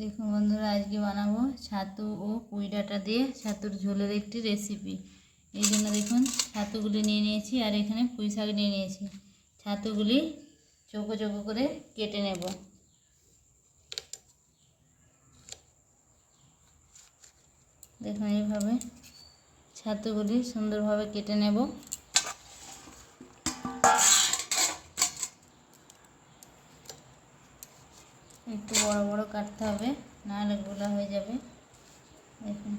দেখুন বন্ধুরা, আজকে বানাবো ছাতু ও পুঁই ডাঁটা দিয়ে ছাতুর ঝোলের একটি রেসিপি এই জন্য দেখুন, ছাতুগুলি নিয়ে নিয়েছি আর এখানে পুঁই শাক নিয়ে নিয়েছি। ছাতুগুলি চোখো চোখো করে কেটে নেব। দেখুন এইভাবে ছাতুগুলি সুন্দরভাবে কেটে নেব। কাটতে হবে, নাহলে গোলা হয়ে যাবে। দেখুন।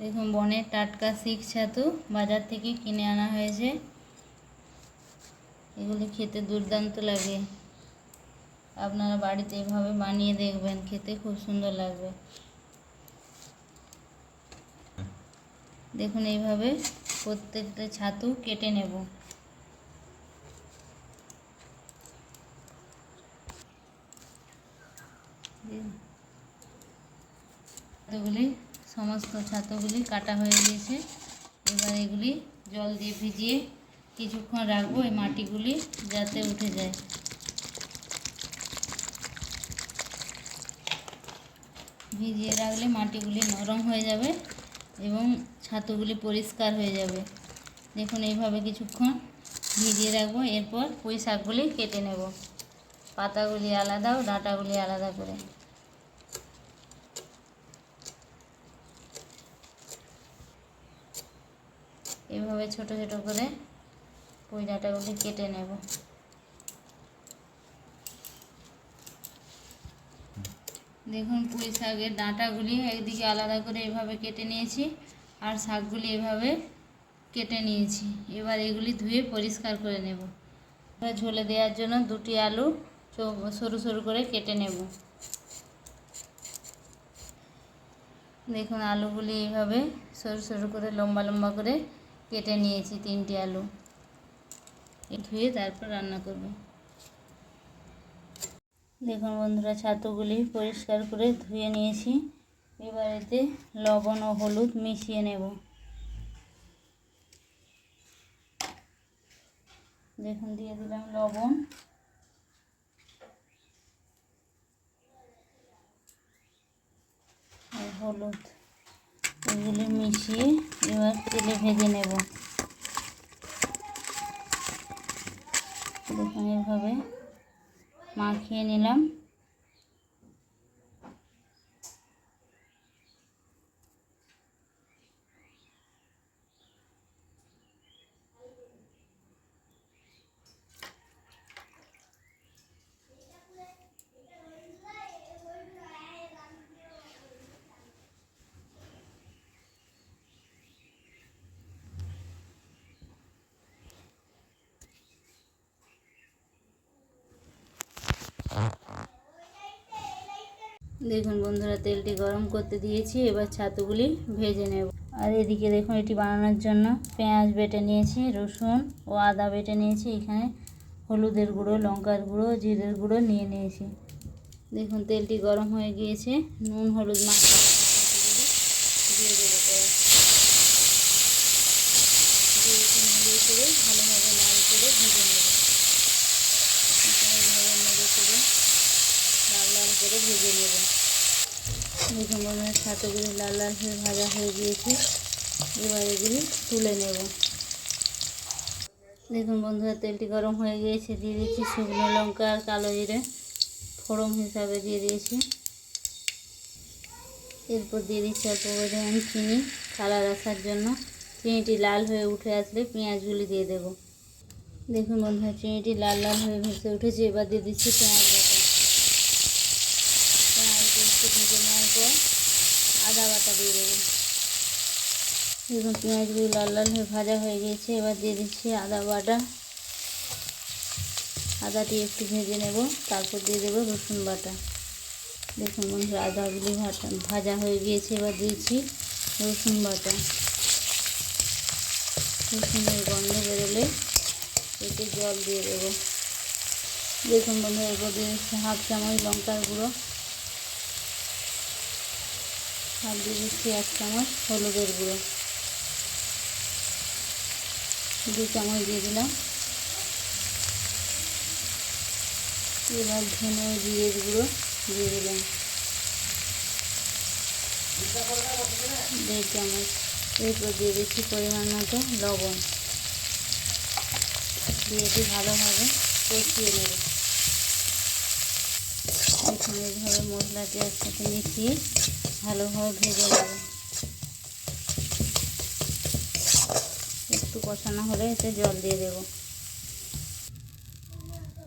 দেখুন বনের টাটকা শিখ ছাতু বাজার থেকে কিনে আনা হয়েছে। এগুলি খেতে দুর্দান্ত লাগে। আপনারা বাড়িতে এভাবে বানিয়ে দেখবেন, খেতে খুব সুন্দর লাগবে। দেখুন, এইভাবে প্রত্যেকটা ছাতু কেটে নেব। ছাতুগুলি, সমস্ত ছাতুগুলি কাটা হয়ে গিয়েছে। এবার এগুলি জল দিয়ে ভিজিয়ে কিছুক্ষণ রাখব এই মাটিগুলি যাতে উঠে যায়। ভিজিয়ে রাখলে মাটিগুলি নরম হয়ে যাবে এবং ছাতুগুলি পরিষ্কার হয়ে যাবে। দেখুন এইভাবে কিছুক্ষণ ভিজিয়ে রাখব, এরপর পুঁই শাকগুলি কেটে নেব। পাতাগুলি আলাদা ও ডাঁটাগুলি আলাদা করে। এভাবে ছোট ছোট করে পুঁই ডাঁটাগুলি কেটে নেব। দেখুন পুঁই শাকের ডাঁটাগুলি একদিকে আলাদা করে এভাবে কেটে নিয়েছি। আর শাকগুলি এভাবে কেটে নিয়েছি। এবার এগুলি ধুয়ে পরিষ্কার করে নেব। এবার ঝোলে দেওয়ার জন্য দুটি আলু সরু সরু করে কেটে নেব। দেখুন, আলুগুলি এইভাবে সরু সরু করে, লম্বা লম্বা করে কেটে নিয়েছি তিনটি আলু। ধুয়ে তারপর রান্না করব। দেখুন বন্ধুরা, ছাতুগুলি পরিষ্কার করে ধুয়ে নিয়েছি। এবার এতে লবণ ও হলুদ মিশিয়ে নেব। দেখুন, দিয়ে দিলাম লবণ। আর হলুদ এগুলি মিশিয়ে এবার তেলে ভেজে নেব। দেখুন, এভাবে মাখিয়ে নিলাম। দেখুন বন্ধুরা, তেলটি গরম করতে দিয়েছি, এবার ছাতুগুলি ভেজে নেব। আর এদিকে দেখুন, এটি বানানোর জন্য পেঁয়াজ বেটে নিয়েছি, রসুন ও আদা বেটে নিয়েছি, এখানে হলুদের গুঁড়ো, লঙ্কার গুঁড়ো, জিরের গুঁড়ো নিয়ে নিয়েছি। দেখুন, তেলটি গরম হয়ে গিয়েছে, নুন, হলুদ মাখা দিয়ে দেবো দিয়ে তিন মিনিট করে ভালোভাবে লাল করে ভেজে নেব এইভাবে নেড়ে করে লাল লাল করে ভেজে নেব। দেখুন বন্ধুরা ছাতুগুলি লাল লাল হয়ে ভাজা হয়ে গিয়েছে। এবার এগুলি তুলে নেব। দেখুন বন্ধুরা, তেলটি গরম হয়ে গিয়েছে, দিয়ে দিচ্ছি শুকনো লঙ্কা আর কালো জিরে। ফোড়ন হিসাবে দিয়ে দিয়েছি। এরপর দিয়ে দিচ্ছি অল্প পরিমাণ চিনি কালার আসার জন্য। চিনিটি লাল হয়ে উঠে আসলে পেঁয়াজগুলি দিয়ে দেব। দেখুন বন্ধুরা, চিনিটি লাল লাল হয়ে ভেসে উঠেছে। এবার দিয়ে দিচ্ছি পেঁয়াজ। একটু ভেজে নেওয়ার পর আদা বাটা দিয়ে দেবো। দেখুন পেঁয়াজগুলি লাল লাল হয়ে ভাজা হয়ে গিয়েছে, এবার দিয়ে দিচ্ছি আদা বাটা। আদাটি একটু ভেজে নেব, তারপর দিয়ে দেবো রসুন বাটা। দেখুন বন্ধুরা, আদাগুলি ভাজা হয়ে গিয়েছে, এবার দিয়েছি রসুন বাটা। রসুনের গন্ধ বেরোলে এতে জল দিয়ে দেবো। দেখুন বন্ধুরা, এরপর দিয়ে দিচ্ছি হাফ চামচ লঙ্কার গুঁড়ো। আর দিয়ে দিচ্ছি এক চামচ হলুদের গুঁড়ো। দু চামচ দিয়ে দিলাম। এবার ধনে জিরের গুঁড়ো দিয়ে দিলাম। দেড় চামচ। এরপর দিয়ে দিচ্ছি পরিমাণ মতো লবণ। দিয়ে এটি ভালোভাবে কষিয়ে নেব। এখন এইভাবে মশলাটি একসাথে মিশিয়ে ভালোভাবে ভেজে নেব। একটু কষানো হলে এতে জল দিয়ে দেব।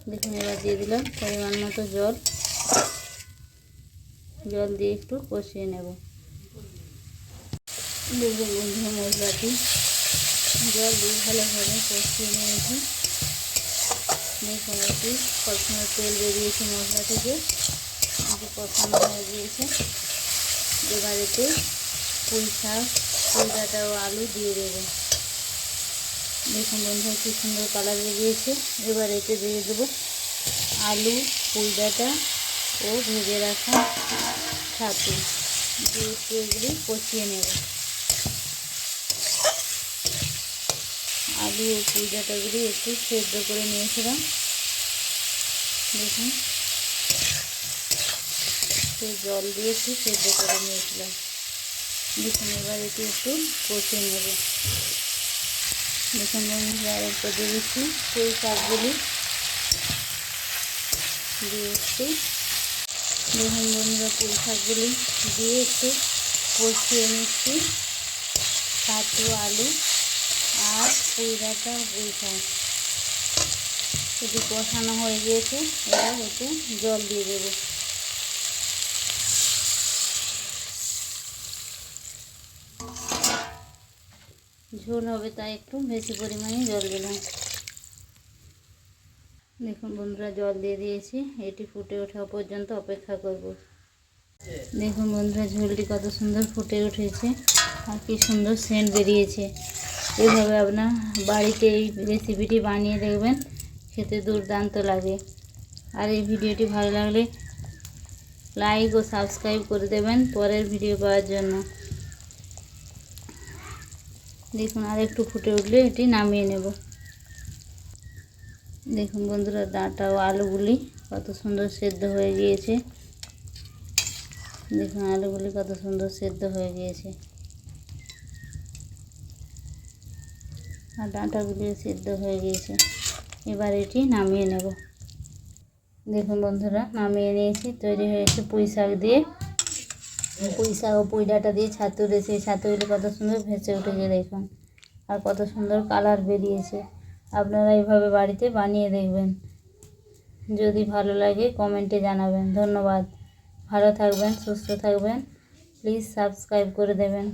দেখুন, এবার দিয়ে দিলাম পরিমাণ মতো জল। জল দিয়ে একটু কষিয়ে নেব। দেখুন বন্ধু মশলাটি জল দিয়ে ভালোভাবে কষিয়ে নিয়েছি। দেখুন তেল বেরিয়েছে মশলা থেকে। কষানো হয়ে গিয়েছে। এবার এতে পুঁই শাক, পুঁই ডাঁটা ও আলু দিয়ে দেবো। দেখুন বন্ধু কি সুন্দর কালার বেরিয়েছে। এবার এতে দিয়ে দেবো আলু, পুঁই ডাঁটা ও ভেজে রাখা ছাতু। দিয়ে একটু এগুলি কষিয়ে নেব। আলু ও পুঁই ডাঁটাগুলি একটু সেদ্ধ করে নিয়েছিলাম। দেখুন। সে জল দিয়েছি একটু সেদ্ধ করে নিয়েছিলাম। দেখুন, এবার এটি একটু কষিয়ে নেব। দেখুন বন্ধুরা এরপর দিয়ে দিচ্ছি। পুঁই শাকগুলি দিয়ে একটু, দেখুন বন্ধুরা পুঁই শাকগুলি দিয়ে একটু কষিয়ে নিচ্ছি। ছাতু আলু আর পুঁই ডাটা, পুঁই শাক। এটি কষানো হয়ে গিয়েছে, এবার একটু জল দিয়ে দেবো। ঝোল হবে তাই একটু বেশি পরিমাণে জল দিলাম। দেখুন বন্ধুরা, জল দিয়ে দিয়েছি। এটি ফুটে ওঠা পর্যন্ত অপেক্ষা করব। দেখুন বন্ধুরা, ঝোলটি কত সুন্দর ফুটে উঠেছে আর কি সুন্দর সেন্ট বেরিয়েছে। এভাবে আপনার বাড়িতে এই রেসিপিটি বানিয়ে দেখবেন, খেতে দুর্দান্ত লাগে। আর এই ভিডিওটি ভালো লাগলে লাইক ও সাবস্ক্রাইব করে দেবেন পরের ভিডিও পাওয়ার জন্য। দেখুন, আর একটু ফুটে উঠলে এটি নামিয়ে নেব। দেখুন বন্ধুরা, ডাঁটা ও আলুগুলি কত সুন্দর সেদ্ধ হয়ে গিয়েছে। দেখুন, আলুগুলি কত সুন্দর সেদ্ধ হয়ে গিয়েছে। আর ডাঁটাগুলিও সেদ্ধ হয়ে গিয়েছে। এবার এটি নামিয়ে নেব। দেখুন বন্ধুরা, নামিয়ে নিয়েছি। তৈরি হয়েছে পুঁই শাক দিয়ে। পুঁই শাক ও পুঁই দিয়ে ছাতু রয়েছে ছাতুগুলি কত সুন্দর ভেসে উঠেছে দেখুন। আর কত সুন্দর কালার বেরিয়েছে। আপনারা এইভাবে বাড়িতে বানিয়ে দেখবেন। যদি ভালো লাগে কমেন্টে জানাবেন। ধন্যবাদ। ভালো থাকবেন, সুস্থ থাকবেন। প্লিজ সাবস্ক্রাইব করে দেবেন।